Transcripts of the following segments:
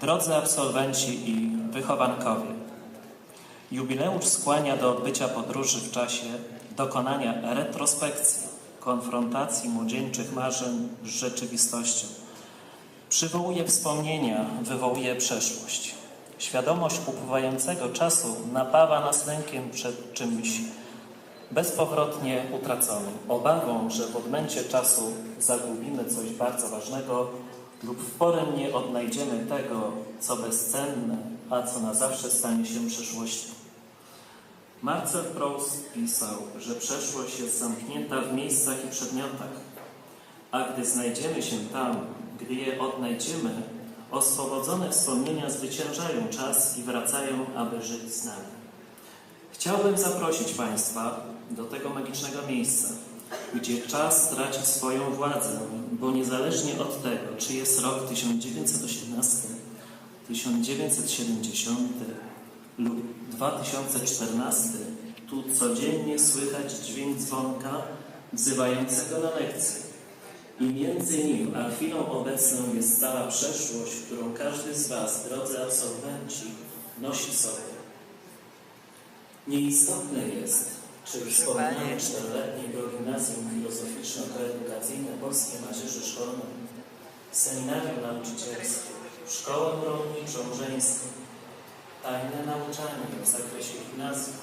Drodzy absolwenci i wychowankowie, jubileusz skłania do odbycia podróży w czasie dokonania retrospekcji, konfrontacji młodzieńczych marzeń z rzeczywistością. Przywołuje wspomnienia, wywołuje przeszłość. Świadomość upływającego czasu napawa nas lękiem przed czymś bezpowrotnie utraconym, obawą, że w odmęcie czasu zagubimy coś bardzo ważnego lub w porę nie odnajdziemy tego, co bezcenne, a co na zawsze stanie się przeszłością. Marcel Proust pisał, że przeszłość jest zamknięta w miejscach i przedmiotach, a gdy znajdziemy się tam, gdy je odnajdziemy, oswobodzone wspomnienia zwyciężają czas i wracają, aby żyć z nami. Chciałbym zaprosić Państwa do tego magicznego miejsca, gdzie czas traci swoją władzę, bo niezależnie od tego, czy jest rok 1918, 1970 lub 2014, tu codziennie słychać dźwięk dzwonka wzywającego na lekcję. I między nim a chwilą obecną jest cała przeszłość, którą każdy z Was, drodzy absolwenci, nosi sobie. Nieistotne jest, czy wspomniane czteroletniego gimnazjum Polskiej Macierzy Szkolnej, seminarium nauczycielskie, szkołę rolniczą żeńską, tajne nauczanie w zakresie gimnazjum,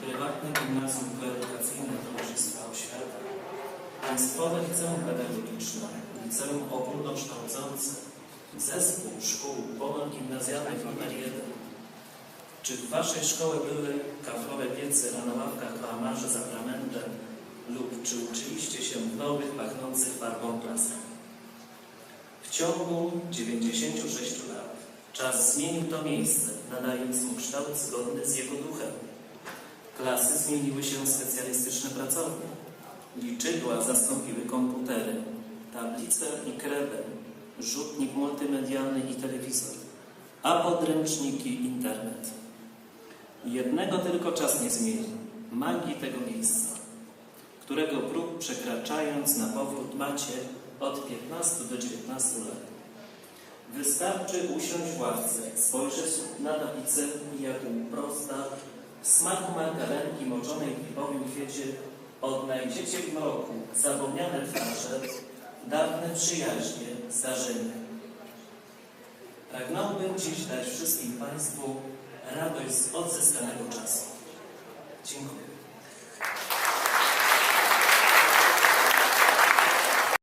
prywatne gimnazjum koedukacyjne Towarzystwa Oświata, państwowe liceum pedagogiczne, liceum ogólnokształcące, zespół szkół ponadgimnazjalnych numer 1, czy w Waszej szkole były kaflowe piece, a na ławkach kałamarze z atramentem lub czy uczyliście się w nowych, pachnących farbą klasach? W ciągu 96 lat czas zmienił to miejsce, nadając mu kształt zgodny z jego duchem. Klasy zmieniły się w specjalistyczne pracownie. Liczydła zastąpiły komputery, tablice i krebel, rzutnik multimedialny i telewizor, a podręczniki internet. Jednego tylko czas nie zmieni magii tego miejsca, którego próg przekraczając na powrót macie od 15 do 19 lat. Wystarczy usiąść w ławce, spojrzeć na tablicę i jak u prosta w smaku margarenki moczonej w lipowym kwiecie odnajdziecie w mroku zapomniane twarze, dawne przyjaźnie, zdarzenia. Pragnąłbym dziś dać wszystkim Państwu radość z odzyskanego czasu. Dziękuję.